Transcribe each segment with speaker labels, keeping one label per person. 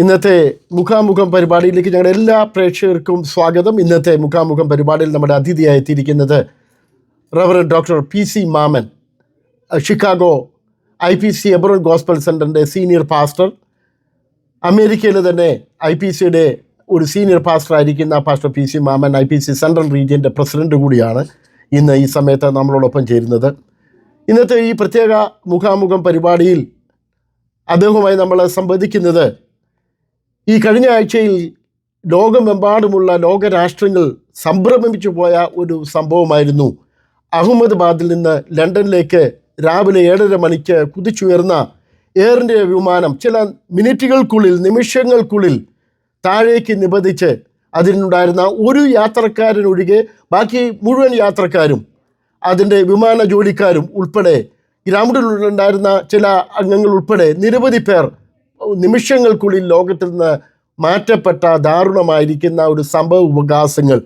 Speaker 1: ഇന്നത്തെ മുഖാമുഖം പരിപാടിയിലേക്ക് ഞങ്ങളുടെ എല്ലാ പ്രേക്ഷകർക്കും സ്വാഗതം. ഇന്നത്തെ മുഖാമുഖം പരിപാടിയിൽ നമ്മുടെ അതിഥിയായി എത്തിയിരിക്കുന്നത് reverend doctor P C Mammen Chicago I P C Hebron gospel സെന്ററിന്റെ സീനിയർ പാസ്റ്റർ അമേരിക്കയിൽ തന്നെ ഐ പി സിയുടെ ഒരു സീനിയർ പാസ്റ്റർ ആയിരിക്കുന്ന pastor P C Mammen I P C central റീജിയന്റെ president കൂടിയാണ് ഇന്ന് ഈ സമയത്ത് നമ്മളോടൊപ്പം ചേരുന്നത്. ഇന്നത്തെ ഈ പ്രത്യേക മുഖാമുഖം പരിപാടിയിൽ അദ്ദേഹവുമായി നമ്മൾ സംവദിക്കുന്നത് ഈ കഴിഞ്ഞ ആഴ്ചയിൽ ലോകമെമ്പാടുമുള്ള ലോകരാഷ്ട്രങ്ങൾ സംഭ്രമിച്ചു പോയ ഒരു സംഭവമായിരുന്നു. അഹമ്മദാബാദിൽ നിന്ന് ലണ്ടനിലേക്ക് രാവിലെ ഏഴര മണിക്ക് കുതിച്ചുയർന്ന എയർ ഇന്ത്യ വിമാനം ചില മിനിറ്റുകൾക്കുള്ളിൽ നിമിഷങ്ങൾക്കുള്ളിൽ താഴേക്ക് നിബന്ധിച്ച് അതിനുണ്ടായിരുന്ന ഒരു യാത്രക്കാരനൊഴികെ ബാക്കി മുഴുവൻ യാത്രക്കാരും അതിന്റെ വിമാന ജോലിക്കാരും ഉൾപ്പെടെ ഗ്രൗണ്ടിലുണ്ടായിരുന്ന ചില അംഗങ്ങൾ ഉൾപ്പെടെ നിരവധി പേർ നിമിഷങ്ങൾക്കുള്ളിൽ ലോകത്തിൽ നിന്ന് മാറ്റപ്പെട്ട ദാരുണമായിരിക്കുന്ന ഒരു സംഭവ വികാസങ്ങൾ.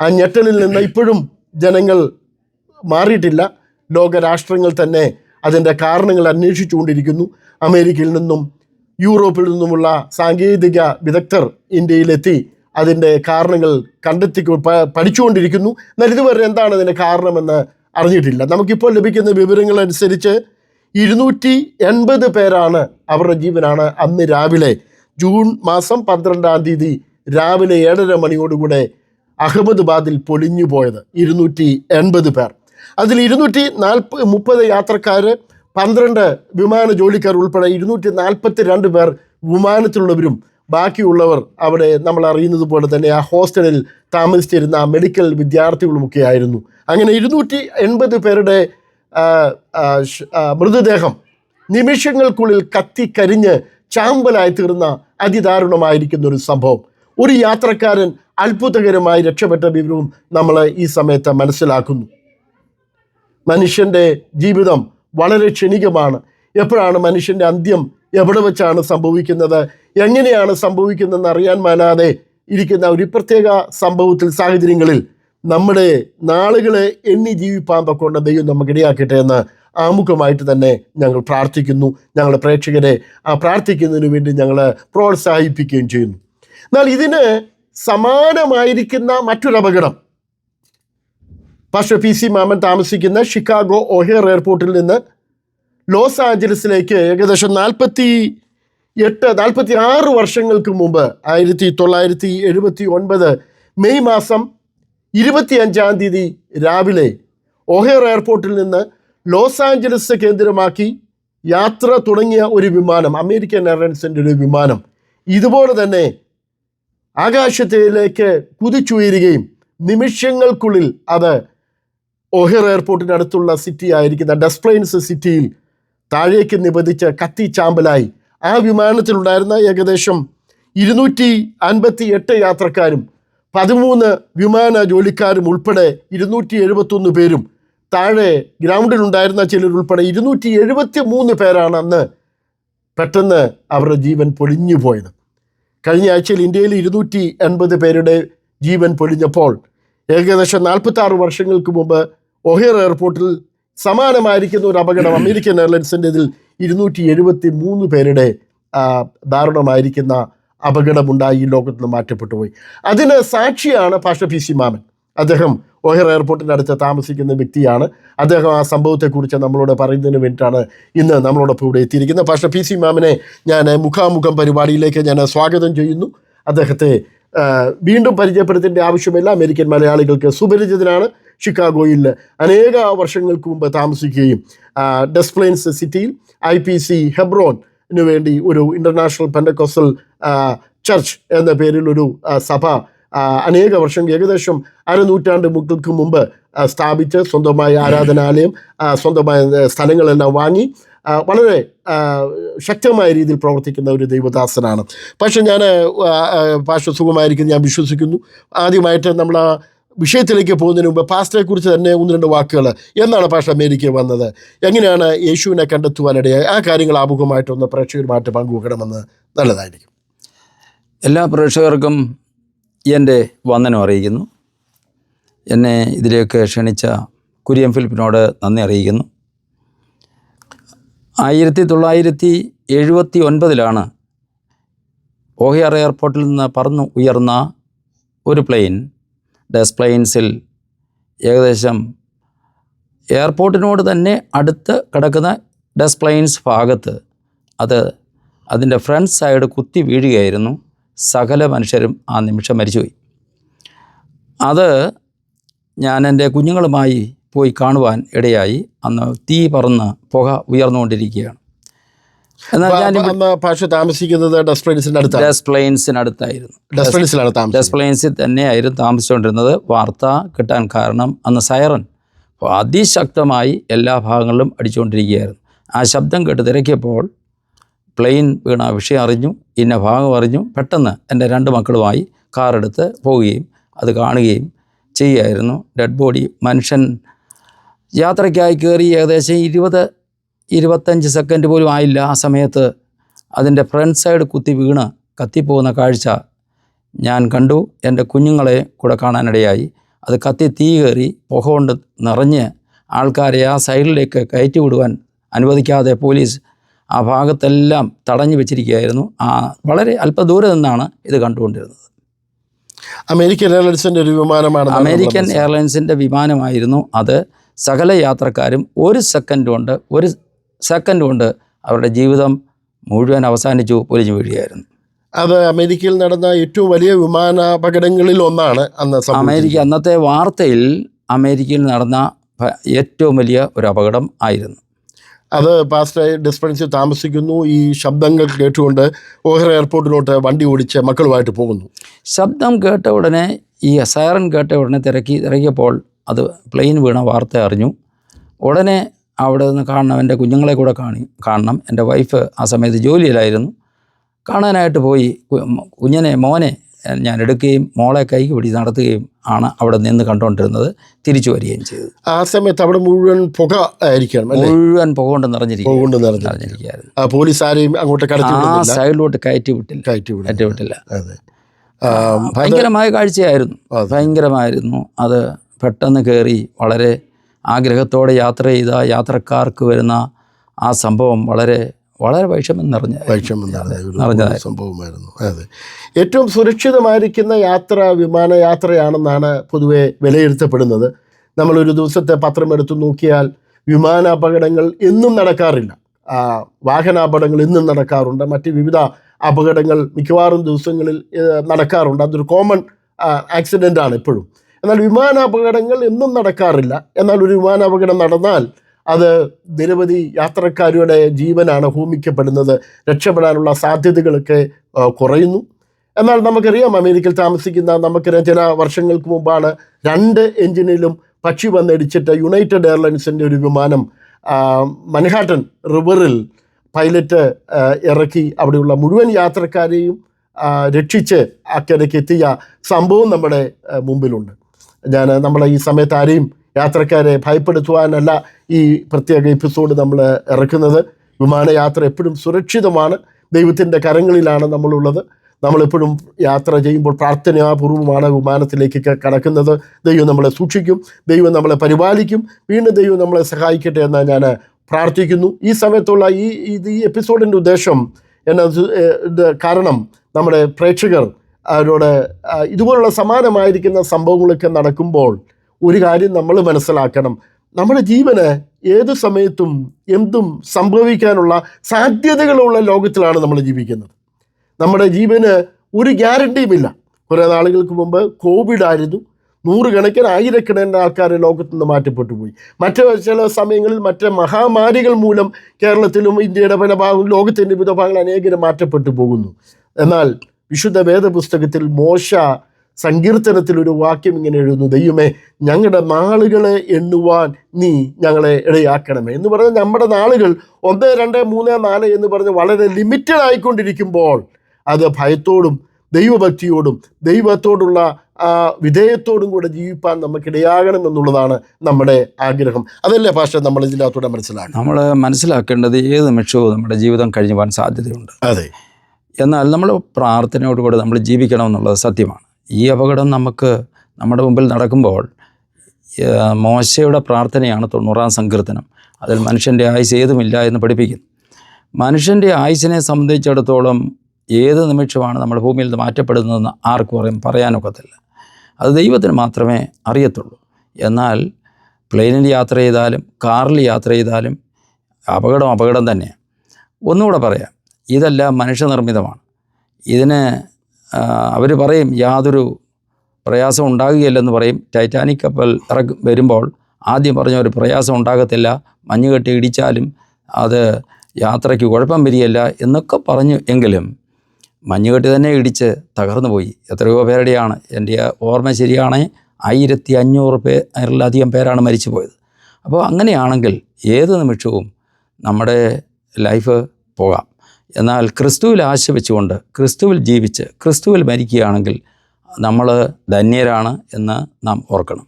Speaker 1: ആ ഞെട്ടലിൽ നിന്ന് ഇപ്പോഴും ജനങ്ങൾ മാറിയിട്ടില്ല. ലോകരാഷ്ട്രങ്ങൾ തന്നെ അതിന്റെ കാരണങ്ങൾ അന്വേഷിച്ചുകൊണ്ടിരിക്കുന്നു. അമേരിക്കയിൽ നിന്നും യൂറോപ്പിൽ നിന്നുമുള്ള സാങ്കേതിക വിദഗ്ധർ ഇന്ത്യയിലെത്തി അതിന്റെ കാരണങ്ങൾ കണ്ടെത്തി പഠിച്ചുകൊണ്ടിരിക്കുന്നു. എന്നാൽ ഇതുവരെ എന്താണ് അതിന്റെ കാരണമെന്ന് അറിഞ്ഞിട്ടില്ല. നമുക്കിപ്പോൾ ലഭിക്കുന്ന വിവരങ്ങൾ അനുസരിച്ച് ഇരുന്നൂറ്റി എൺപത് പേരാണ് അവരുടെ ജീവനാണ് അന്ന് രാവിലെ ജൂൺ മാസം പന്ത്രണ്ടാം തീയതി രാവിലെ ഏഴര മണിയോടുകൂടെ അഹമ്മദാബാദിൽ പൊലിഞ്ഞു പോയത്. ഇരുന്നൂറ്റി എൺപത് പേർ. അതിൽ ഇരുന്നൂറ്റി നാൽപ്പ മുപ്പത് യാത്രക്കാർ പന്ത്രണ്ട് വിമാന ജോലിക്കാർ ഉൾപ്പെടെ ഇരുന്നൂറ്റി നാൽപ്പത്തി രണ്ട് പേർ വിമാനത്തിലുള്ളവരും ബാക്കിയുള്ളവർ അവിടെ നമ്മൾ അറിയുന്നത് പോലെ തന്നെ ആ ഹോസ്റ്റലിൽ താമസിച്ചിരുന്ന മെഡിക്കൽ വിദ്യാർത്ഥികളുമൊക്കെ ആയിരുന്നു അങ്ങനെ ഇരുന്നൂറ്റി എൺപത് പേരുടെ മൃതദേഹം നിമിഷങ്ങൾക്കുള്ളിൽ കത്തിക്കരിഞ്ഞ് ചാമ്പലായി തീർന്ന അതിദാരുണമായിരിക്കുന്ന ഒരു സംഭവം. ഒരു യാത്രക്കാരൻ അത്ഭുതകരമായി രക്ഷപ്പെട്ട വിവരവും നമ്മൾ ഈ സമയത്ത് മനസ്സിലാക്കുന്നു. മനുഷ്യന്റെ ജീവിതം വളരെ ക്ഷണികമാണ്. എപ്പോഴാണ് മനുഷ്യന്റെ അന്ത്യം? എവിടെ വെച്ചാണ് സംഭവിക്കുന്നത്? എങ്ങനെയാണ് സംഭവിക്കുന്നതെന്ന് അറിയാൻ മേലാതെ ഇരിക്കുന്ന ഒരു പ്രത്യേക സംഭവത്തിൽ സാഹചര്യങ്ങളിൽ നമ്മുടെ നാളുകളെ എണ്ണി ജീവിപ്പാൻ കൊണ്ട ദൈവം നമുക്ക് ഇടയാക്കട്ടെ എന്ന് ആമുഖമായിട്ട് തന്നെ ഞങ്ങൾ പ്രാർത്ഥിക്കുന്നു. ഞങ്ങളുടെ പ്രേക്ഷകരെ ആ പ്രാർത്ഥിക്കുന്നതിന് വേണ്ടി ഞങ്ങൾ പ്രോത്സാഹിപ്പിക്കുകയും ചെയ്യുന്നു. എന്നാൽ ഇതിന് സമാനമായിരിക്കുന്ന മറ്റൊരു അപകടം. പാസ്റ്റർ പി സി മാമൻ താമസിക്കുന്ന ഷിക്കാഗോ ഒഹേർ എയർപോർട്ടിൽ നിന്ന് ലോസ് ആഞ്ചലസിലേക്ക് ഏകദേശം നാൽപ്പത്തി എട്ട് നാൽപ്പത്തി ആറ് വർഷങ്ങൾക്ക് മുമ്പ് ആയിരത്തി തൊള്ളായിരത്തി എഴുപത്തി ഒൻപത് മെയ് മാസം ഇരുപത്തി അഞ്ചാം തീയതി രാവിലെ ഒഹേർ എയർപോർട്ടിൽ നിന്ന് ലോസ് ആഞ്ചലസ് കേന്ദ്രമാക്കി യാത്ര തുടങ്ങിയ ഒരു വിമാനം അമേരിക്കൻ എയർലൈൻസിന്റെ ഒരു വിമാനം. ഇതുപോലെ തന്നെ ആകാശത്തിലേക്ക് കുതിച്ചുയരുകയും നിമിഷങ്ങൾക്കുള്ളിൽ അത് ഒഹിർ എയർപോർട്ടിനടുത്തുള്ള സിറ്റി ആയിരിക്കുന്ന ഡെസ്പ്ലെയിൻസ് സിറ്റിയിൽ താഴേക്ക് നിബന്ധിച്ച് കത്തിച്ചാമ്പലായി. ആ വിമാനത്തിലുണ്ടായിരുന്ന ഏകദേശം ഇരുന്നൂറ്റി അൻപത്തി എട്ട് യാത്രക്കാരും പതിമൂന്ന് വിമാന ജോലിക്കാരും ഉൾപ്പെടെ ഇരുന്നൂറ്റി എഴുപത്തൊന്ന് പേരും താഴെ ഗ്രൗണ്ടിലുണ്ടായിരുന്ന ചിലരുൾപ്പെടെ ഇരുന്നൂറ്റി എഴുപത്തി മൂന്ന് പേരാണ് അന്ന് പെട്ടെന്ന് അവരുടെ ജീവൻ പൊളിഞ്ഞു പോയത്. കഴിഞ്ഞ ആഴ്ചയിൽ ഇന്ത്യയിൽ ഇരുന്നൂറ്റി എൺപത് പേരുടെ ജീവൻ പൊലിഞ്ഞപ്പോൾ ഏകദേശം നാൽപ്പത്തി ആറ് വർഷങ്ങൾക്ക് മുമ്പ് ഒഹേർ എയർപോർട്ടിൽ സമാനമായിരിക്കുന്ന ഒരു അപകടം അമേരിക്കൻ എയർലൈൻസിന്റെ ഇതിൽ ഇരുന്നൂറ്റി എഴുപത്തി മൂന്ന് പേരുടെ ദാരുണമായിരിക്കുന്ന അപകടമുണ്ടായി ഈ ലോകത്ത് നിന്ന് മാറ്റപ്പെട്ടു പോയി അതിന് സാക്ഷിയാണ് പാഷ പി സി മാമൻ. അദ്ദേഹം ഓഹർ എയർപോർട്ടിന്റെ അടുത്ത് താമസിക്കുന്ന വ്യക്തിയാണ്. അദ്ദേഹം ആ സംഭവത്തെക്കുറിച്ച് നമ്മളോട് പറയുന്നതിന് വേണ്ടിയിട്ടാണ് ഇന്ന് നമ്മളോടൊപ്പം ഇവിടെ എത്തിയിരിക്കുന്നത്. പക്ഷേ പി സി മാമിനെ ഞാൻ മുഖാമുഖം പരിപാടിയിലേക്ക് ഞാൻ സ്വാഗതം ചെയ്യുന്നു. അദ്ദേഹത്തെ വീണ്ടും പരിചയപ്പെടുത്തേണ്ട ആവശ്യമില്ല. അമേരിക്കൻ മലയാളികൾക്ക് സുപരിചിതനാണ്. ഷിക്കാഗോയിൽ അനേക വർഷങ്ങൾക്ക് മുമ്പ് താമസിക്കുകയും ഡെസ്പ്ലെയിൻസ് സിറ്റിയിൽ ഐ പി സി ഹെബ്രോണിന് വേണ്ടി ഒരു ഇന്റർനാഷണൽ പെൻഡക്കോസൽ ചർച്ച് എന്ന പേരിൽ ഒരു സഭ അനേക വർഷം ഏകദേശം അരനൂറ്റാണ്ട് മുക്കൾക്ക് മുമ്പ് സ്ഥാപിച്ച് സ്വന്തമായ ആരാധനാലയം സ്വന്തമായ സ്ഥലങ്ങളെല്ലാം വാങ്ങി വളരെ ശക്തമായ രീതിയിൽ പ്രവർത്തിക്കുന്ന ഒരു ദൈവദാസനാണ്. പക്ഷെ ഞാൻ ഭാഷ സുഖമായിരിക്കും ഞാൻ വിശ്വസിക്കുന്നു. ആദ്യമായിട്ട് നമ്മൾ വിഷയത്തിലേക്ക് പോകുന്നതിന് മുമ്പ് പാസ്റ്ററെ കുറിച്ച് തന്നെ ഒന്ന് രണ്ട് വാക്കുകൾ എന്നാണ് പാഷ അമേരിക്കയിൽ വന്നത്? എങ്ങനെയാണ് യേശുവിനെ കണ്ടെത്തുവാനിടയായി ആ കാര്യങ്ങൾ ആമുഖമായിട്ടൊന്ന് പ്രേക്ഷകരുമായിട്ട് പങ്കുവെക്കണമെന്ന് നല്ലതായിരിക്കും.
Speaker 2: എല്ലാ പ്രേക്ഷകർക്കും എന്റെ വന്ദനം അറിയിക്കുന്നു. എന്നെ ഇതിലേക്ക് ക്ഷണിച്ച കുര്യൻ ഫിലിപ്പിനോട് നന്ദി അറിയിക്കുന്നു. ആയിരത്തി തൊള്ളായിരത്തി എഴുപത്തി ഒൻപതിലാണ് ഓഹിയർ എയർപോർട്ടിൽ നിന്ന് പറന്നു ഉയർന്ന ഒരു പ്ലെയിൻ ഡെസ് പ്ലെയിൻസിൽ ഏകദേശം എയർപോർട്ടിനോട് തന്നെ അടുത്ത് കിടക്കുന്ന ഡെസ്പ്ലെയിൻസ് ഭാഗത്ത് അത് അതിന്റെ ഫ്രണ്ട് സൈഡ് കുത്തി വീഴുകയായിരുന്നു. സകല മനുഷ്യരും ആ നിമിഷം മരിച്ചുപോയി. അത് ഞാൻ എന്റെ കുഞ്ഞുങ്ങളുമായി പോയി കാണുവാൻ ഇടയായി. അന്ന് തീ പറന്ന് പുക ഉയർന്നുകൊണ്ടിരിക്കുകയാണ് എന്നാൽ ഞാൻ
Speaker 1: അപ്പൊ അന്ന് പാഷ താമസിക്കുന്നത് ഡസ്പ്ലേൻസിന്റെ അടുത്താണ്?
Speaker 2: ഡെസ് പ്ലെയിൻസിനടുത്തായിരുന്നു
Speaker 1: ഡസ്പ്ലേൻസിലാണ് താമസം
Speaker 2: ഡെസ് പ്ലെയിൻസിൽ തന്നെയായിരുന്നു താമസിച്ചുകൊണ്ടിരുന്നത്. വാർത്ത കിട്ടാൻ കാരണം അന്ന് സൈറൻ അതിശക്തമായി എല്ലാ ഭാഗങ്ങളിലും അടിച്ചുകൊണ്ടിരിക്കുകയായിരുന്നു. ആ ശബ്ദം കേട്ട് തിരക്കിയപ്പോൾ പ്ലെയിൻ വീണ വിഷയം അറിഞ്ഞു ഇന്ന ഭാഗം അറിഞ്ഞു പെട്ടെന്ന് എന്റെ രണ്ട് മക്കളുമായി കാറെടുത്ത് പോവുകയും അത് കാണുകയും ചെയ്യുമായിരുന്നു ഡെഡ് ബോഡി മനുഷ്യൻ യാത്രയ്ക്കായി കയറി ഏകദേശം ഇരുപത് ഇരുപത്തഞ്ച് സെക്കൻഡ് പോലും ആയില്ല ആ സമയത്ത്. അതിന്റെ ഫ്രണ്ട് സൈഡ് കുത്തി വീണ് കത്തിപ്പോകുന്ന കാഴ്ച ഞാൻ കണ്ടു. എന്റെ കുഞ്ഞുങ്ങളെ കൂടെ കാണാനിടയായി. അത് കത്തി തീ കയറി പുക കൊണ്ട് നിറഞ്ഞ് ആൾക്കാരെ ആ സൈഡിലേക്ക് കയറ്റി വിടുവാൻ അനുവദിക്കാതെ പോലീസ് ആ ഭാഗത്തെല്ലാം തടഞ്ഞു വെച്ചിരിക്കുകയായിരുന്നു. ആ വളരെ അല്പദൂരെ നിന്നാണ് ഇത് കണ്ടുകൊണ്ടിരുന്നത്.
Speaker 1: അമേരിക്കൻ എയർലൈൻസിന്റെ ഒരു വിമാനമാണ്
Speaker 2: അമേരിക്കൻ എയർലൈൻസിന്റെ വിമാനമായിരുന്നു അത്. സകല യാത്രക്കാരും ഒരു സെക്കൻഡ് കൊണ്ട് ഒരു സെക്കൻഡ് കൊണ്ട് അവരുടെ ജീവിതം മുഴുവൻ അവസാനിച്ചു പൊലിഞ്ഞു വീഴുകയായിരുന്നു.
Speaker 1: അത് അമേരിക്കയിൽ നടന്ന ഏറ്റവും വലിയ വിമാനാപകടങ്ങളിൽ ഒന്നാണ് അന്ന്
Speaker 2: അമേരിക്ക അന്നത്തെ വാർത്തയിൽ അമേരിക്കയിൽ നടന്ന ഏറ്റവും വലിയ ഒരു അപകടം ആയിരുന്നു.
Speaker 1: അത് പാസ്റ്റ് ഡിസ്പെൻസിൽ താമസിക്കുന്നു. ഈ ശബ്ദങ്ങൾ കേട്ടുകൊണ്ട് ഓഹർ എയർപോർട്ടിലോട്ട് വണ്ടി ഓടിച്ച് മക്കളുമായിട്ട് പോകുന്നു.
Speaker 2: ശബ്ദം കേട്ട ഉടനെ ഈ സൈറൻ കേട്ട ഉടനെ തിരക്കി തിരക്കിയപ്പോൾ അത് പ്ലെയിൻ വീണ വാർത്ത അറിഞ്ഞു. ഉടനെ അവിടെ നിന്ന് കാണണം എന്റെ കുഞ്ഞുങ്ങളെ കൂടെ കാണി കാണണം. എന്റെ വൈഫ് ആ സമയത്ത് ജോലിയിലായിരുന്നു. കാണാനായിട്ട് പോയി. കുഞ്ഞനെ മോനെ ഞാൻ എടുക്കുകയും മോളെ കൈക്ക് പിടി നടത്തുകയും ആണ് അവിടെ നിന്ന് കണ്ടുകൊണ്ടിരുന്നത്. തിരിച്ചു വരികയും ചെയ്തു
Speaker 1: ആ സമയത്ത് അവിടെ മുഴുവൻ പുക ആയിരിക്കണം
Speaker 2: മുഴുവൻ പുക കൊണ്ട്
Speaker 1: നിറഞ്ഞിരിക്കും
Speaker 2: നിറഞ്ഞിരിക്കുകയായിരുന്നു.
Speaker 1: പോലീസ് ആരെയും അങ്ങോട്ട്
Speaker 2: ആ സൈഡിലോട്ട് കയറ്റി വിട്ടില്ല
Speaker 1: കയറ്റി
Speaker 2: വിട്ടില്ല ഭയങ്കരമായ കാഴ്ചയായിരുന്നു. ഭയങ്കരമായിരുന്നു. അത് പെട്ടെന്ന് കയറി വളരെ ആഗ്രഹത്തോടെ യാത്ര ചെയ്ത യാത്രക്കാർക്ക് വരുന്ന ആ സംഭവം വളരെ വളരെ വൈഷമ്യം നിറഞ്ഞ
Speaker 1: വൈഷമ്യം നിറഞ്ഞ. സംഭവമായിരുന്നു. അതെ. ഏറ്റവും സുരക്ഷിതമായിരിക്കുന്ന യാത്ര വിമാനയാത്രയാണെന്നാണ് പൊതുവെ വിലയിരുത്തപ്പെടുന്നത്. നമ്മളൊരു ദിവസത്തെ പത്രം എടുത്തു നോക്കിയാൽ വിമാനാപകടങ്ങൾ എന്നും നടക്കാറില്ല. വാഹനാപകടങ്ങൾ എന്നും നടക്കാറുണ്ട്. മറ്റ് വിവിധ അപകടങ്ങൾ മിക്കവാറും ദിവസങ്ങളിൽ നടക്കാറുണ്ട്. അതൊരു കോമൺ ആക്സിഡന്റ് ആണ് എപ്പോഴും. എന്നാൽ വിമാനാപകടങ്ങൾ എന്നും നടക്കാറില്ല. എന്നാൽ ഒരു വിമാനാപകടം നടന്നാൽ അത് നിരവധി യാത്രക്കാരുടെ ജീവനാണ് ഹോമിക്കപ്പെടുന്നത്. രക്ഷപ്പെടാനുള്ള സാധ്യതകളൊക്കെ കുറയുന്നു. എന്നാൽ നമുക്കറിയാം അമേരിക്കയിൽ താമസിക്കുന്ന നമുക്കറിയാം ചില വർഷങ്ങൾക്ക് മുമ്പാണ് രണ്ട് എഞ്ചിനിലും പക്ഷി വന്നിടിച്ചിട്ട് യുണൈറ്റഡ് എയർലൈൻസിന്റെ ഒരു വിമാനം മൻഹാട്ടൻ റിവറിൽ പൈലറ്റ് ഇറക്കി അവിടെയുള്ള മുഴുവൻ യാത്രക്കാരെയും രക്ഷിച്ച് അക്കരയ്ക്ക് എത്തിയ സംഭവം നമ്മുടെ മുമ്പിലുണ്ട്. ഞാൻ നമ്മളെ ഈ സമയത്ത് ആരെയും യാത്രക്കാരെ ഭയപ്പെടുത്തുവാനല്ല ഈ പ്രത്യേക എപ്പിസോഡ് നമ്മൾ ഇറക്കുന്നത്. വിമാനയാത്ര എപ്പോഴും സുരക്ഷിതമാണ്. ദൈവത്തിന്റെ കരങ്ങളിലാണ് നമ്മളുള്ളത്. നമ്മളെപ്പോഴും യാത്ര ചെയ്യുമ്പോൾ പ്രാർത്ഥനാപൂർവമാണ് വിമാനത്തിലേക്ക് കടക്കുന്നത്. ദൈവം നമ്മളെ സൂക്ഷിക്കും. ദൈവം നമ്മളെ പരിപാലിക്കും. വീണ്ടും ദൈവം നമ്മളെ സഹായിക്കട്ടെ എന്ന് ഞാൻ പ്രാർത്ഥിക്കുന്നു. ഈ സമയത്തുള്ള ഈ ഇത് ഈ എപ്പിസോഡിന്റെ ഉദ്ദേശം എന്നാ ഇത് ഇത് കാരണം നമ്മുടെ പ്രേക്ഷകർ അവരോട് ഇതുപോലുള്ള സമാനമായിരിക്കുന്ന സംഭവങ്ങളൊക്കെ നടക്കുമ്പോൾ ഒരു കാര്യം നമ്മൾ മനസ്സിലാക്കണം. നമ്മുടെ ജീവന് ഏത് സമയത്തും എന്തും സംഭവിക്കാനുള്ള സാധ്യതകളുള്ള ലോകത്തിലാണ് നമ്മൾ ജീവിക്കുന്നത്. നമ്മുടെ ജീവന് ഒരു ഗ്യാരണ്ടിയും ഇല്ല. കുറേ നാളുകൾക്ക് മുമ്പ് കോവിഡ് ആയിരുന്നു. നൂറുകണക്കിന് ആയിരക്കണക്കിന് ആൾക്കാർ ലോകത്തു നിന്ന് മാറ്റപ്പെട്ടു പോയി. മറ്റ് ചില സമയങ്ങളിൽ മറ്റ് മഹാമാരികൾ മൂലം കേരളത്തിലും ഇന്ത്യയുടെ പല ഭാഗവും ലോകത്തിന്റെ വിവിധ ഭാഗങ്ങൾ അനേകരും മാറ്റപ്പെട്ടു പോകുന്നു. എന്നാൽ വിശുദ്ധ വേദപുസ്തകത്തിൽ മോശ സങ്കീർത്തനത്തിൽ ഒരു വാക്യം ഇങ്ങനെ എഴുതുന്നു ദൈവമേ ഞങ്ങളുടെ നാളുകളെ എണ്ണുവാൻ നീ ഞങ്ങളെ ഇടയാക്കണമേ. എന്ന് പറഞ്ഞാൽ നമ്മുടെ നാളുകൾ ഒന്ന് രണ്ട് മൂന്ന് നാല് എന്ന് പറഞ്ഞ് വളരെ ലിമിറ്റഡ് ആയിക്കൊണ്ടിരിക്കുമ്പോൾ അത് ഭയത്തോടും ദൈവഭക്തിയോടും ദൈവത്തോടുള്ള ആ വിധേയത്തോടും കൂടെ ജീവിപ്പാൻ നമുക്കിടയാകണം എന്നുള്ളതാണ് നമ്മുടെ ആഗ്രഹം. അതല്ലേ ഭാഷ നമ്മൾ ഇതിനകത്തൂടെ മനസ്സിലാക്കണം
Speaker 2: നമ്മൾ മനസ്സിലാക്കേണ്ടത് ഏത് നിമിഷവും നമ്മുടെ ജീവിതം കഴിഞ്ഞു പോകാൻ സാധ്യതയുണ്ട്.
Speaker 1: അതെ.
Speaker 2: എന്നാൽ നമ്മൾ പ്രാർത്ഥനയോടുകൂടി നമ്മൾ ജീവിക്കണം എന്നുള്ളത് സത്യമാണ്. ഈ അപകടം നമുക്ക് നമ്മുടെ മുമ്പിൽ നടക്കുമ്പോൾ മോശയുടെ പ്രാർത്ഥനയാണ് തൊണ്ണൂറാം സങ്കീർത്തനം. അതിൽ മനുഷ്യന്റെ ആയുസ് ഏതുമില്ല എന്ന് പഠിപ്പിക്കുന്നു. മനുഷ്യന്റെ ആയുസിനെ സംബന്ധിച്ചിടത്തോളം ഏത് നിമിഷമാണ് നമ്മൾ ഭൂമിയിൽ നിന്ന് മാറ്റപ്പെടുന്നതെന്ന് ആർക്കും അറിയാൻ പറയാനൊക്കത്തില്ല അത് ദൈവത്തിന് മാത്രമേ അറിയത്തുള്ളൂ. എന്നാൽ പ്ലെയിനിൽ യാത്ര ചെയ്താലും കാറിൽ യാത്ര ചെയ്താലും അപകടം അപകടം തന്നെയാണ്. ഒന്നുകൂടെ പറയാം. ഇതെല്ലാം മനുഷ്യനിർമ്മിതമാണ്. ഇതിന് അവർ പറയും യാതൊരു പ്രയാസം ഉണ്ടാകുകയില്ലെന്ന് പറയും. ടൈറ്റാനിക് കപ്പൽ ഇറക്കി വരുമ്പോൾ ആദ്യം പറഞ്ഞ ഒരു പ്രയാസം ഉണ്ടാകത്തില്ല. മഞ്ഞ് കെട്ടി ഇടിച്ചാലും അത് യാത്രയ്ക്ക് കുഴപ്പം വരികയില്ല എന്നൊക്കെ പറഞ്ഞു എങ്കിലും മഞ്ഞുകെട്ടി തന്നെ ഇടിച്ച് തകർന്നു പോയി. എത്രയോ പേരുടെയാണ്. എന്റെ ഓർമ്മ ശരിയാണെങ്കിൽ ആയിരത്തി അഞ്ഞൂറ് പേരിലധികം പേരാണ് മരിച്ചു പോയത്. അപ്പോൾ അങ്ങനെയാണെങ്കിൽ ഏത് നിമിഷവും നമ്മുടെ ലൈഫ് പോകാം. എന്നാൽ ക്രിസ്തുവിൽ ആശ വെച്ചുകൊണ്ട് ക്രിസ്തുവിൽ ജീവിച്ച് ക്രിസ്തുവിൽ മരിക്കുകയാണെങ്കിൽ നമ്മൾ ധന്യരാണ് എന്ന് നാം ഓർക്കണം.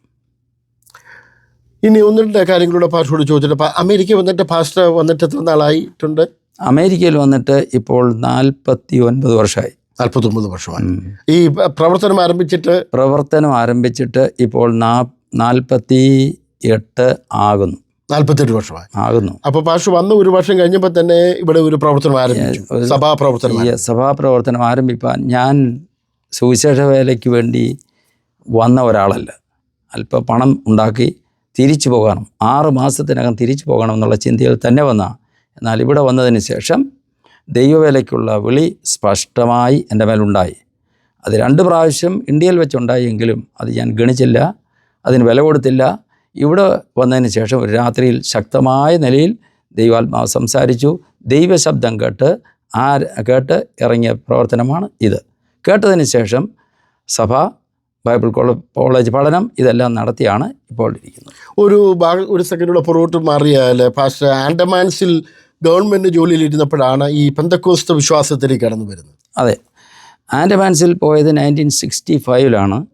Speaker 1: ഇനി ഒന്ന് രണ്ട് കാര്യങ്ങളുടെ പാസ്റ്റോട് ചോദിച്ചിട്ട് അമേരിക്ക വന്നിട്ട് പാസ്റ്റർ വന്നിട്ട് എത്ര നാളായിട്ടുണ്ട്?
Speaker 2: അമേരിക്കയിൽ വന്നിട്ട് ഇപ്പോൾ നാൽപ്പത്തി ഒൻപത് വർഷമായി.
Speaker 1: നാൽപ്പത്തൊമ്പത് വർഷമായി. ഈ പ്രവർത്തനം ആരംഭിച്ചിട്ട്?
Speaker 2: പ്രവർത്തനം ആരംഭിച്ചിട്ട് ഇപ്പോൾ നാ നാൽപ്പത്തി എട്ട് ആകുന്നു.
Speaker 1: നാൽപ്പത്തെട്ട് വർഷമായി.
Speaker 2: ആകുന്നു.
Speaker 1: അപ്പോൾ പാഷു വന്ന് ഒരു വർഷം കഴിഞ്ഞപ്പോൾ തന്നെ ഇവിടെ ഒരു പ്രവർത്തനം ആരംഭിച്ചു. സഭാ പ്രവർത്തനം
Speaker 2: സഭാ പ്രവർത്തനം ആരംഭിക്കാൻ ഞാൻ സുവിശേഷ വേലയ്ക്ക് വേണ്ടി വന്ന ഒരാളല്ല. അല്പ പണം ഉണ്ടാക്കി തിരിച്ചു പോകണം. ആറ് മാസത്തിനകം തിരിച്ചു പോകണം എന്നുള്ള ചിന്തയിൽ തന്നെ വന്ന. എന്നാൽ ഇവിടെ വന്നതിന് ശേഷം ദൈവവേലയ്ക്കുള്ള വിളി സ്പഷ്ടമായി എന്റെ മേലുണ്ടായി. അത് രണ്ട് പ്രാവശ്യം ഇന്ത്യയിൽ വെച്ചുണ്ടായി എങ്കിലും അത് ഞാൻ ഗണിച്ചില്ല. അതിന് വില കൊടുത്തില്ല. ഇവിടെ വന്നതിന് ശേഷം ഒരു രാത്രിയിൽ ശക്തമായ നിലയിൽ ദൈവാത്മാവ് സംസാരിച്ചു. ദൈവശബ്ദം കേട്ട് ആ കേട്ട് ഇറങ്ങിയ പ്രവർത്തനമാണ് ഇത്. കേട്ടതിന് ശേഷം സഭ ബൈബിൾ കോള- കോളേജ് പഠനം ഇതെല്ലാം നടത്തിയാണ് ഇപ്പോൾ ഇരിക്കുന്നത്.
Speaker 1: ഒരു ഭാഗം ഒരു സെക്കൻഡുള്ള പുറകോട്ട് മാറിയാൽ പാസ്റ്റർ ആൻഡമാൻസിൽ ഗവൺമെന്റ് ജോലിയിലിരുന്നപ്പോഴാണ് ഈ പെന്തക്കോസ്ത വിശ്വാസത്തിലേക്ക് കടന്നു വരുന്നത്.
Speaker 2: അതെ. ആൻഡമാൻസിൽ പോയത് നയന്റീൻ സിക്സ്റ്റി ഫൈവിലാണ്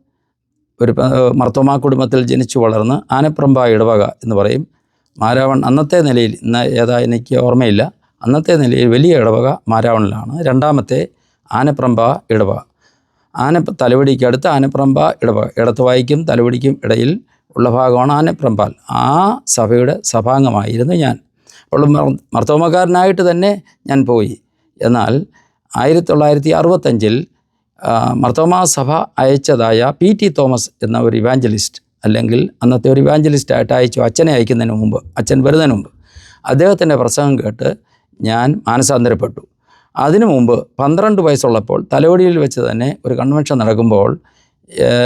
Speaker 2: ഒരു മർത്തോമാ കുടുംബത്തിൽ ജനിച്ചു വളർന്ന് ആനപ്രമ്പ ഇടവക എന്ന് പറയും. മാരാവൺ അന്നത്തെ നിലയിൽ ഇന്ന് ഏതാ എനിക്ക് ഓർമ്മയില്ല. അന്നത്തെ നിലയിൽ വലിയ ഇടവക മാരാവണിലാണ്. രണ്ടാമത്തെ ആനപ്രമ്പ ഇടവക ആന തലവടിക്ക് അടുത്ത് ആനപ്രമ്പ ഇടവക ഇടത്തുവായിക്കും തലവടിക്കും ഇടയിൽ ഉള്ള ഭാഗമാണ് ആനപ്രമ്പാൽ. ആ സഭയുടെ സഭാംഗമായിരുന്നു ഞാൻ. അപ്പോൾ മർത്തോമക്കാരനായിട്ട് തന്നെ ഞാൻ പോയി. എന്നാൽ ആയിരത്തി തൊള്ളായിരത്തി അറുപത്തഞ്ചിൽ മർത്തോമാ സഭ അയച്ചതായ പി ടി തോമസ് എന്ന ഒരു ഇവാഞ്ചലിസ്റ്റ് അല്ലെങ്കിൽ അന്നത്തെ ഒരു ഇവാഞ്ചലിസ്റ്റായിട്ട് അയച്ചു അച്ഛനെ അയക്കുന്നതിന് മുമ്പ് അച്ഛൻ വരുന്നതിന് മുമ്പ്. അദ്ദേഹത്തിന്റെ പ്രസംഗം കേട്ട് ഞാൻ മാനസാന്തരപ്പെട്ടു. അതിനു മുമ്പ് പന്ത്രണ്ട് വയസ്സുള്ളപ്പോൾ തലവടിയിൽ വെച്ച് തന്നെ ഒരു കൺവെൻഷൻ നടക്കുമ്പോൾ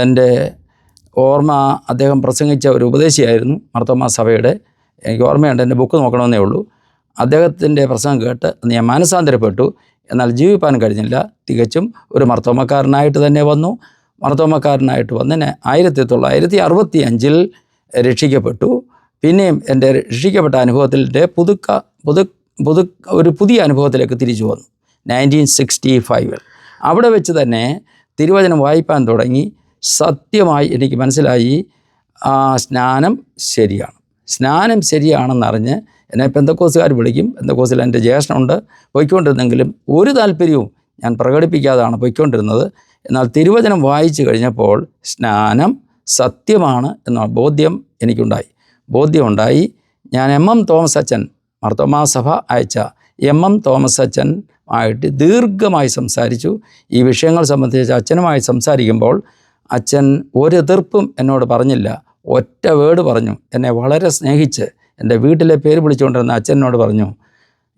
Speaker 2: എന്റെ ഓർമ്മ അദ്ദേഹം പ്രസംഗിച്ച ഒരു ഉപദേശിയായിരുന്നു മർത്തോമാ സഭയുടെ. എനിക്ക് ഓർമ്മയുണ്ട് എന്റെ ബുക്ക് നോക്കണമെന്നേ ഉള്ളൂ. അദ്ദേഹത്തിന്റെ പ്രസംഗം കേട്ട് ഞാൻ മാനസാന്തരപ്പെട്ടു. എന്നാൽ ജീവിപ്പാൻ കഴിഞ്ഞില്ല. തികച്ചും ഒരു മർത്തോമക്കാരനായിട്ട് തന്നെ വന്നു. മർത്തോമക്കാരനായിട്ട് വന്നതിന് ആയിരത്തി തൊള്ളായിരത്തി അറുപത്തി അഞ്ചിൽ രക്ഷിക്കപ്പെട്ടു. പിന്നെയും എന്റെ രക്ഷിക്കപ്പെട്ട അനുഭവത്തിന്റെ പുതുക്ക പുതു പുതു ഒരു പുതിയ അനുഭവത്തിലേക്ക് തിരിച്ചു വന്നു. നയന്റീൻ സിക്സ്റ്റി ഫൈവിൽ. അവിടെ വെച്ച് തന്നെ തിരുവചനം വായിപ്പാൻ തുടങ്ങി. സത്യമായി എനിക്ക് മനസ്സിലായി. ആ സ്നാനം ശരിയാണ്. സ്നാനം ശരിയാണെന്നറിഞ്ഞ് എന്നെ പെന്തക്കോസുകാർ വിളിക്കും? പെന്തക്കോസിൽ എന്റെ ജ്യേഷ്ഠനുണ്ട് പോയിക്കൊണ്ടിരുന്നെങ്കിലും ഒരു താല്പര്യവും ഞാൻ പ്രകടിപ്പിക്കാതാണ് പോയിക്കൊണ്ടിരുന്നത്. എന്നാൽ തിരുവചനം വായിച്ചു കഴിഞ്ഞപ്പോൾ സ്നാനം സത്യമാണ് എന്ന ബോധ്യം എനിക്കുണ്ടായി. ബോധ്യമുണ്ടായി. ഞാൻ എം എം തോമസ് അച്ഛൻ മർത്തോമാ സഭ അയച്ച എം എം തോമസ് അച്ഛൻ ആയിട്ട് ദീർഘമായി സംസാരിച്ചു. ഈ വിഷയങ്ങൾ സംബന്ധിച്ച് അച്ഛനുമായി സംസാരിക്കുമ്പോൾ അച്ഛൻ ഒരു എതിർപ്പും എന്നോട് പറഞ്ഞില്ല. ഒറ്റ വേർഡ് പറഞ്ഞു. എന്നെ വളരെ സ്നേഹിച്ച് എന്റെ വീട്ടിലെ പേര് വിളിച്ചുകൊണ്ടിരുന്ന അച്ഛനോട് പറഞ്ഞു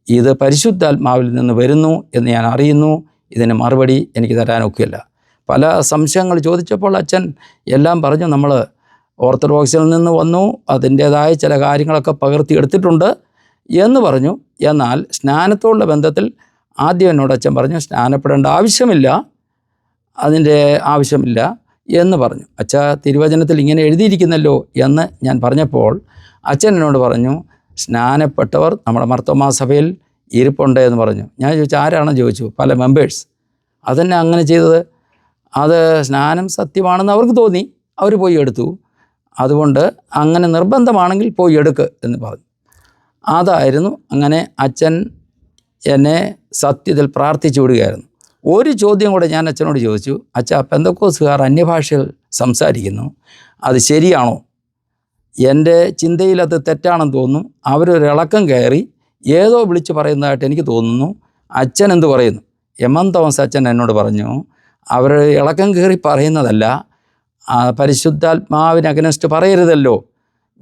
Speaker 2: ഇത് പരിശുദ്ധാത്മാവിൽ നിന്ന് വരുന്നു എന്ന് ഞാൻ അറിയുന്നു. ഇതിന് മറുപടി എനിക്ക് തരാനൊക്കില്ല പല സംശയങ്ങൾ ചോദിച്ചപ്പോൾ അച്ഛൻ എല്ലാം പറഞ്ഞു നമ്മൾ ഓർത്തഡോക്സിൽ നിന്ന് വന്നു അതിന്റേതായ ചില കാര്യങ്ങളൊക്കെ പകർത്തിയെടുത്തിട്ടുണ്ട് എന്ന് പറഞ്ഞു. എന്നാൽ സ്നാനത്തോടുള്ള ബന്ധത്തിൽ ആദ്യം എന്നോട് അച്ഛൻ പറഞ്ഞു സ്നാനപ്പെടേണ്ട ആവശ്യമില്ല അതിന്റെ ആവശ്യമില്ല എന്ന് പറഞ്ഞു. അച്ഛ തിരുവചനത്തിൽ ഇങ്ങനെ എഴുതിയിരിക്കുന്നല്ലോ എന്ന് ഞാൻ പറഞ്ഞപ്പോൾ അച്ഛൻ എന്നോട് പറഞ്ഞു സ്നാനപ്പെട്ടവർ നമ്മുടെ മർത്തോമാ സഭയിൽ ഇരിപ്പുണ്ട് എന്ന് പറഞ്ഞു. ഞാൻ ചോദിച്ചു ആരാണെന്ന് ചോദിച്ചു? പല മെമ്പേഴ്സ് അതന്നെ അങ്ങനെ ചെയ്തത്? അത് സ്നാനം സത്യമാണെന്ന് അവർക്ക് തോന്നി. അവർ പോയി എടുത്തു. അതുകൊണ്ട് അങ്ങനെ നിർബന്ധമാണെങ്കിൽ പോയി എടുക്ക് എന്ന് പറഞ്ഞു. അതായിരുന്നു അങ്ങനെ അച്ഛൻ എന്നെ സത്യത്തിൽ പ്രാർത്ഥിച്ചു വിടുകയായിരുന്നു. ഒരു ചോദ്യം കൂടെ ഞാൻ അച്ഛനോട് ചോദിച്ചു. അച്ഛാ പെന്തക്കോസുകാർ അന്യഭാഷയിൽ സംസാരിക്കുന്നു. അത് ശരിയാണോ? എന്റെ ചിന്തയിൽ അത് തെറ്റാണെന്ന് തോന്നുന്നു. അവരൊരിളക്കം കയറി ഏതോ വിളിച്ച് പറയുന്നതായിട്ട് എനിക്ക് തോന്നുന്നു. അച്ഛൻ എന്ത് പറയുന്നു? എം എം തോമസ് അച്ഛൻ എന്നോട് പറഞ്ഞു അവർ ഇളക്കം കയറി പറയുന്നതല്ല. പരിശുദ്ധാത്മാവിന് അഗ്നസ്റ്റ് പറയരുതല്ലോ.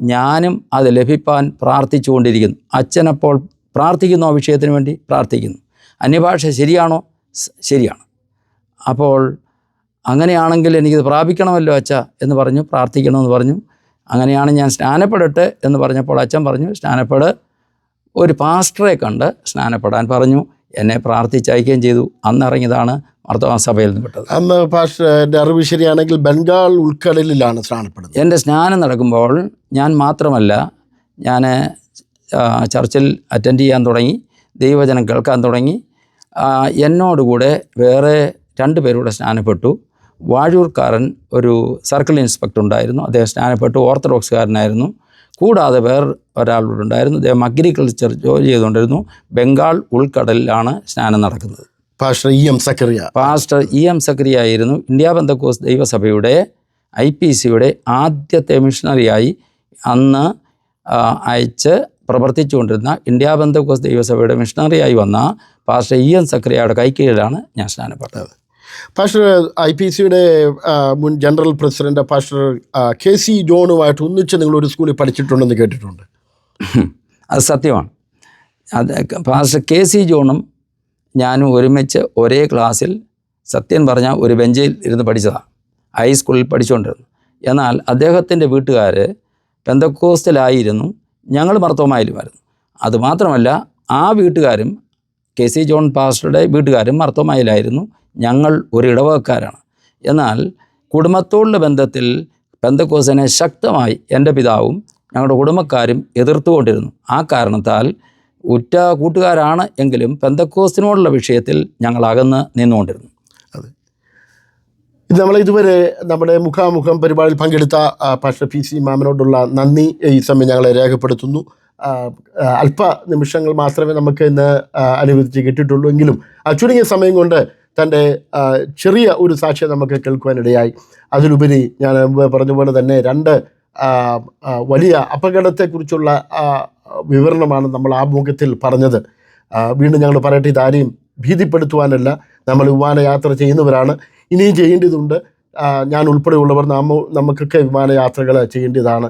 Speaker 2: ഞാനും അത് ലഭിപ്പാൻ പ്രാർത്ഥിച്ചുകൊണ്ടിരിക്കുന്നു. അച്ഛനപ്പോൾ പ്രാർത്ഥിക്കുന്നു ആ വിഷയത്തിന് വേണ്ടി പ്രാർത്ഥിക്കുന്നു. അന്യഭാഷ ശരിയാണോ? ശരിയാണ്. അപ്പോൾ അങ്ങനെയാണെങ്കിൽ എനിക്കിത് പ്രാപിക്കണമല്ലോ അച്ഛ എന്ന് പറഞ്ഞു പ്രാർത്ഥിക്കണമെന്ന് പറഞ്ഞു. അങ്ങനെയാണ് ഞാൻ സ്നാനപ്പെടട്ടെ എന്ന് പറഞ്ഞപ്പോൾ അച്ഛൻ പറഞ്ഞു സ്നാനപ്പെട്. ഒരു പാസ്റ്ററെ കണ്ട് സ്നാനപ്പെടാൻ പറഞ്ഞു എന്നെ പ്രാർത്ഥിച്ചയക്കുകയും ചെയ്തു. അന്നിറങ്ങിയതാണ് മർദ്ദവ സഭയിൽ നിന്ന് വിട്ടത്.
Speaker 1: അന്ന് അറിവ് ശരിയാണെങ്കിൽ ബംഗാൾ ഉൾക്കടലിലാണ് സ്നാനപ്പെടുന്നത്.
Speaker 2: എന്റെ സ്നാനം നടക്കുമ്പോൾ ഞാൻ മാത്രമല്ല ഞാൻ ചർച്ചിൽ അറ്റൻഡ് ചെയ്യാൻ തുടങ്ങി ദൈവചനം കേൾക്കാൻ തുടങ്ങി എന്നോടുകൂടെ വേറെ രണ്ട് പേരൂടെ സ്നാനപ്പെട്ടു. വാഴൂർക്കാരൻ ഒരു സർക്കിൾ ഇൻസ്പെക്ടർ ഉണ്ടായിരുന്നു. അദ്ദേഹം സ്നാനപ്പെട്ട് ഓർത്തഡോക്സുകാരനായിരുന്നു. കൂടാതെ വേറെ ഒരാളുടെ ഉണ്ടായിരുന്നു. അദ്ദേഹം അഗ്രികൾച്ചർ ജോലി ചെയ്തുകൊണ്ടിരുന്നു. ബംഗാൾ ഉൾക്കടലിലാണ് സ്നാനം നടക്കുന്നത്.
Speaker 1: Pastor E M Zacharia
Speaker 2: pastor E M സക്രിയായിരുന്നു India Pentecost ദൈവസഭയുടെ ഐ പി സിയുടെ ആദ്യത്തെ മിഷണറിയായി അന്ന് അയച്ച് പ്രവർത്തിച്ചുകൊണ്ടിരുന്ന ഇന്ത്യ ബന്ധക്കോസ് ദൈവസഭയുടെ മിഷണറിയായി വന്ന പാസ്റ്റർ ഇ എം സക്രിയയുടെ കൈക്കീഴിലാണ് ഞാൻ സ്നാനപ്പെട്ടത്.
Speaker 1: പാസ്റ്റർ ഐ പി സിയുടെ മുൻ general president pastor K C ജോണുമായിട്ട് ഒന്നിച്ച് നിങ്ങൾ ഒരു സ്കൂളിൽ പഠിച്ചിട്ടുണ്ടെന്ന് കേട്ടിട്ടുണ്ട്.
Speaker 2: അത് സത്യമാണ്. അത് പാസ്റ്റർ കെ സി ജോണും ഞാനും ഒരുമിച്ച് ഒരേ ക്ലാസ്സിൽ സത്യം പറഞ്ഞാൽ ഒരു ബെഞ്ചിൽ ഇരുന്ന് പഠിച്ചതാണ്. ഹൈസ്കൂളിൽ പഠിച്ചുകൊണ്ടിരുന്നു എന്നാൽ അദ്ദേഹത്തിന്റെ വീട്ടുകാർ പെന്തക്കോസ്റ്റിലായിരുന്നു ഞങ്ങൾ മർത്തോമായിലുമായിരുന്നു. അതുമാത്രമല്ല ആ വീട്ടുകാരും കെ സി ജോൺ പാസ്റ്ററുടെ വീട്ടുകാരും മർത്തോമായിലായിരുന്നു. ഞങ്ങൾ ഒരു ഇടവകക്കാരാണ്. എന്നാൽ കുടുംബത്തോടുള്ള ബന്ധത്തിൽ പെന്തക്കോസിനെ ശക്തമായി എന്റെ പിതാവും ഞങ്ങളുടെ കുടുംബക്കാരും എതിർത്തുകൊണ്ടിരുന്നു ആ കാരണത്താൽ ഉറ്റ കൂട്ടുകാരാണ് എങ്കിലും പെന്തക്കോസിനോടുള്ള വിഷയത്തിൽ ഞങ്ങൾ അകന്ന് നിന്നുകൊണ്ടിരുന്നു.
Speaker 1: ഇത് നമ്മൾ ഇതുവരെ നമ്മുടെ മുഖാമുഖം പരിപാടിയിൽ പങ്കെടുത്ത പാഷ പി സി മാമനോടുള്ള നന്ദി ഈ സമയം ഞങ്ങളെ രേഖപ്പെടുത്തുന്നു. അല്പ നിമിഷങ്ങൾ മാത്രമേ നമുക്ക് ഇന്ന് അനുവദിച്ച് കിട്ടിയിട്ടുള്ളൂ. എങ്കിലും ആ ചുരുങ്ങിയ സമയം കൊണ്ട് തന്റെ ചെറിയ ഒരു സാക്ഷ്യം നമുക്ക് കേൾക്കുവാനിടയായി. അതിലുപരി ഞാൻ മുമ്പ് പറഞ്ഞ പോലെ തന്നെ രണ്ട് വലിയ അപകടത്തെക്കുറിച്ചുള്ള വിവരണമാണ് നമ്മൾ ആ മുഖത്തിൽ പറഞ്ഞത് വീണ്ടും ഞങ്ങൾ പറയട്ടെ ഇതാരെയും ഭീതിപ്പെടുത്തുവാനല്ല. നമ്മൾ വിമാനയാത്ര ചെയ്യുന്നവരാണ്. ഇനിയും ചെയ്യേണ്ടതുണ്ട്. ഞാൻ ഉൾപ്പെടെയുള്ളവർ നമ്മ നമുക്കൊക്കെ വിമാനയാത്രകൾ ചെയ്യേണ്ടതാണ്.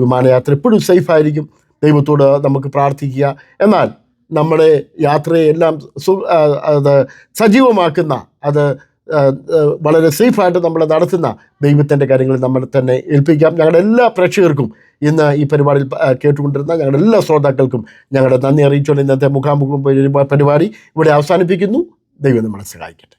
Speaker 1: വിമാനയാത്ര എപ്പോഴും സേഫായിരിക്കും ദൈവത്തോട് നമുക്ക് പ്രാർത്ഥിക്കുക. എന്നാൽ നമ്മുടെ യാത്രയെ എല്ലാം സു അത് സജീവമാക്കുന്ന അത് വളരെ സേഫായിട്ട് നമ്മൾ നടത്തുന്ന ദൈവത്തിന്റെ കാര്യങ്ങൾ നമ്മൾ തന്നെ ഏൽപ്പിക്കാം. ഞങ്ങളുടെ എല്ലാ പ്രേക്ഷകർക്കും ഇന്ന് ഈ പരിപാടിയിൽ കേട്ടുകൊണ്ടിരുന്ന ഞങ്ങളുടെ എല്ലാ ശ്രോതാക്കൾക്കും ഞങ്ങളുടെ നന്ദി അറിയിച്ചുകൊണ്ട് ഇന്നത്തെ മുഖാമുഖം പരിപാടി ഇവിടെ അവസാനിപ്പിക്കുന്നു. ദൈവം നമ്മളെ സഹായിക്കട്ടെ.